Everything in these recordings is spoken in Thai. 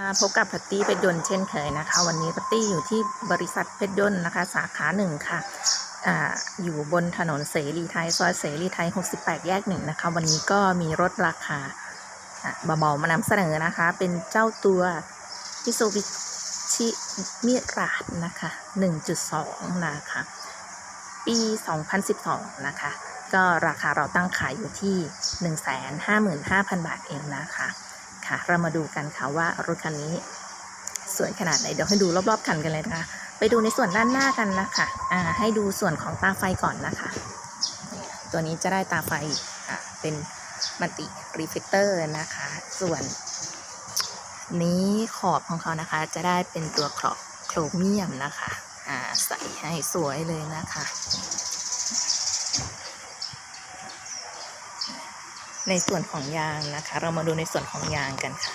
มาพบกับพัตตี้เพชรยนต์เช่นเคยนะคะ วันนี้พัตตี้อยู่ที่บริษัทเพชรยนต์นะคะ สาขาหนึ่งค่ะอาอยู่บนถนนเสรีไทยซอยเสรีไทย 68 แยกหนึ่งนะคะ วันนี้ก็มีรถราคาอะเบาๆมานำเสนอนะคะ เป็นเจ้าตัวมิโซบิชิมิราดนะคะ 1.2 นะคะ ปี 2012 นะคะ ก็ราคาเราตั้งขายอยู่ที่ 155,000 บาทเองนะคะ ค่ะ เรามาดูกันค่ะว่ารถคันนี้ สวยขนาดไหน เดี๋ยวให้ดูรอบๆคันกันเลยนะคะ ไปดูในส่วนด้านหน้ากันนะคะอ่าให้ดูส่วนของตาไฟก่อนนะคะ ตัวนี้จะได้ตาไฟอ่าเป็นมัลติรีเฟกเตอร์นะคะ ส่วน นี้ขอบของเขานะคะ จะได้เป็นตัวขอบโครเมียมนะคะ อ่าใส่ให้สวยเลยนะคะ ในส่วนของยางนะคะ เรามาดูในส่วนของยางกันค่ะ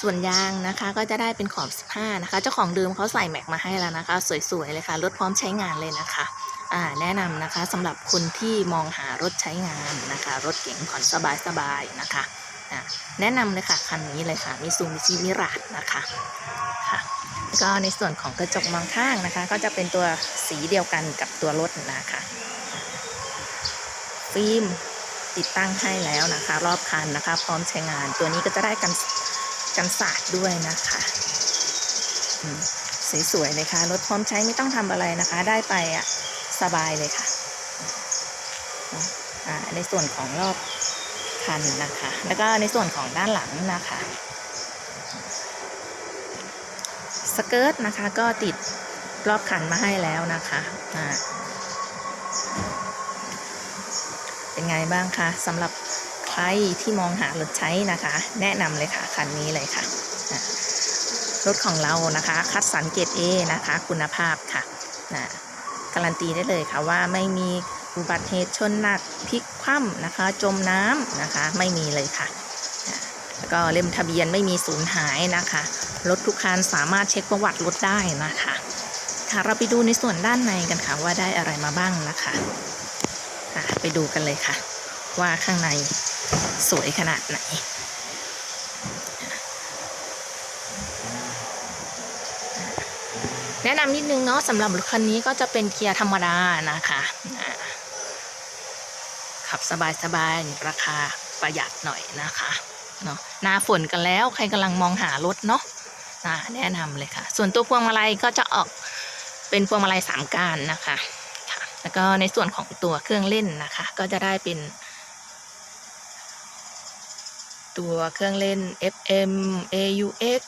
ส่วนยางนะคะก็จะได้เป็นขอบ 15 นะคะ เจ้าของเดิมเขาใส่แม็กมาให้แล้วนะคะ สวยๆเลยค่ะ รถพร้อมใช้งานเลยนะคะอ่าแนะนำนะคะสำหรับคนที่มองหารถใช้งานนะคะ รถเก๋งผ่อนสบายๆนะคะ อ่าแนะนำเลยค่ะคันนี้เลยค่ะมิซูมิชิมิราดนะคะค่ะก็ในส่วนของกระจกมองข้างนะคะ ก็จะเป็นตัวสีเดียวกันกับตัวรถนะคะฟิล์มติดตั้งให้แล้วนะคะ รอบคันนะคะ พร้อมใช้งานตัวนี้ก็จะได้กันกันสาดด้วยนะคะสวยๆเลยค่ะรถพร้อมใช้ไม่ต้องทำอะไรนะคะ ได้ไปอะสบายเลยค่ะอ่าในส่วนของรอบ คันนะคะ แล้วก็ในส่วนของด้านหลังนะคะสเกิร์ตนะคะก็ติดรอบคันมาให้แล้วนะคะอ่าเป็นไงบ้างคะสำหรับใครที่มองหารถใช้นะคะ แนะนำเลยค่ะคันนี้เลยค่ะรถของเรานะคะ คัดสรรเกรด A นะคะ คุณภาพค่ะนะการันตีได้เลยค่ะว่าไม่มี อุบัติเหตุชนหนักพลิกคว่ำนะคะ จมน้ำนะคะ ไม่มีเลยค่ะแล้วก็เล่มทะเบียนไม่มีสูญหายนะคะรถทุกคันสามารถเช็คประวัติรถได้นะคะ ค่ะเราไปดูในส่วนด้านในกันค่ะว่าได้อะไรมาบ้างนะคะะไปดูกันเลยค่ะ ว่าข้างในสวยขนาดไหน แนะนำนิดนึงเนาะสำหรับรถคันนี้ก็จะเป็นเกียร์ธรรมดานะคะขับสบายๆราคาประหยัดหน่อยนะคะเนาะหน้าฝนกันแล้วใครกำลังมองหารถเนาะแนะนำเลยค่ะ ส่วนตัวพวงมาลัยก็จะออกเป็นพวงมาลัยสามก้านนะคะค่ะแล้วก็ในส่วนของตัวเครื่องเล่นนะคะ ก็จะได้เป็น ตัวเครื่องเล่น FM AUX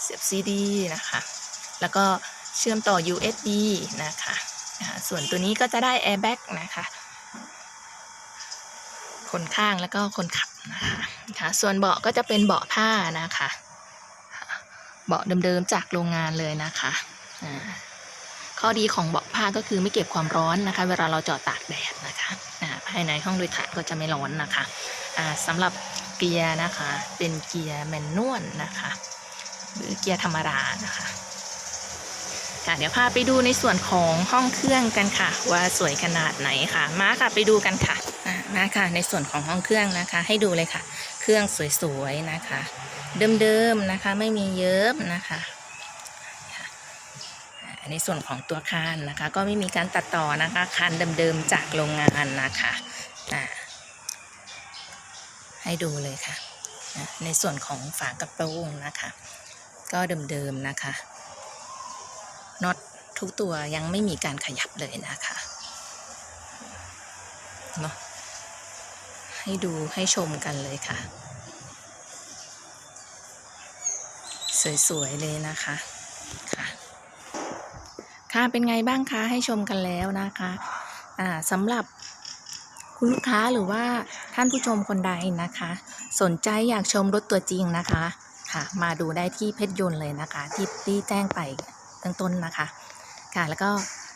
เสียบ CD นะคะ แล้วก็ เชื่อมต่อ USB นะคะส่วนตัวนี้ก็จะได้ airbag นะคะ คนข้างแล้วก็คนขับนะคะส่วนเบาะก็จะเป็นเบาะผ้านะคะ เบาะเดิมๆจากโรงงานเลยนะคะข้อดีของเบาะผ้าก็คือไม่เก็บความร้อนนะคะ เวลาเราจอดตากแดดนะคะภายในห้องโดยสารก็จะไม่ร้อนนะคะสำหรับเกียร์นะคะเป็นเกียร์แมนนวลนะคะ หรือเกียร์ธรรมดานะคะ ค่ะเดี๋ยวพาไปดูในส่วนของห้องเครื่องกันค่ะ ว่าสวยขนาดไหนค่ะมาค่ะไปดูกันค่ะมาค่ะในส่วนของห้องเครื่องนะคะ ให้ดูเลยค่ะ เครื่องสวยๆนะคะ เดิมๆนะคะไม่มีเยิ้มนะคะในส่วนของตัวคานนะคะ ก็ไม่มีการตัดต่อนะคะคานเดิมๆจากโรงงานนะคะให้ดูเลยค่ะ ในส่วนของฝากระโปรงนะคะ ก็เดิมๆนะคะ น็อตทุกตัวยังไม่มีการขยับเลยนะคะเนาะให้ดูให้ชมกันเลยค่ะ สวย ๆ เลยนะคะค่ะค่ะเป็นไงบ้างคะ ให้ชมกันแล้วนะคะอ่าสำหรับคุณลูกค้าหรือว่าท่านผู้ชมคนใดนะคะ สนใจอยากชมรถตัวจริงนะคะค่ะ มาดูได้ที่เพชรยนต์เลยนะคะ ที่ที่แจ้งไป ตั้งต้นนะคะ ค่ะ แล้วก็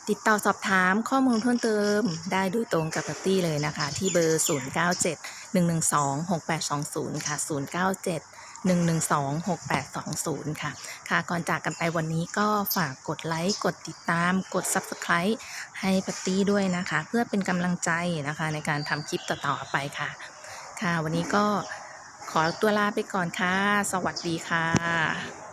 ติดต่อสอบถามข้อมูลเพิ่มเติมได้โดยตรงกับปตี้เลยนะคะ ที่เบอร์ 097 112 6820 ค่ะ 097 112 6820 ค่ะ ค่ะก่อนจากกันไปวันนี้ก็ฝากกดไลค์ กดติดตาม กด Subscribe ให้ปตตี้ด้วยนะคะ เพื่อเป็นกำลังใจนะคะในการทำคลิปต่อๆไปค่ะ ค่ะ วันนี้ก็ขอตัวลาไปก่อนค่ะ สวัสดีค่ะ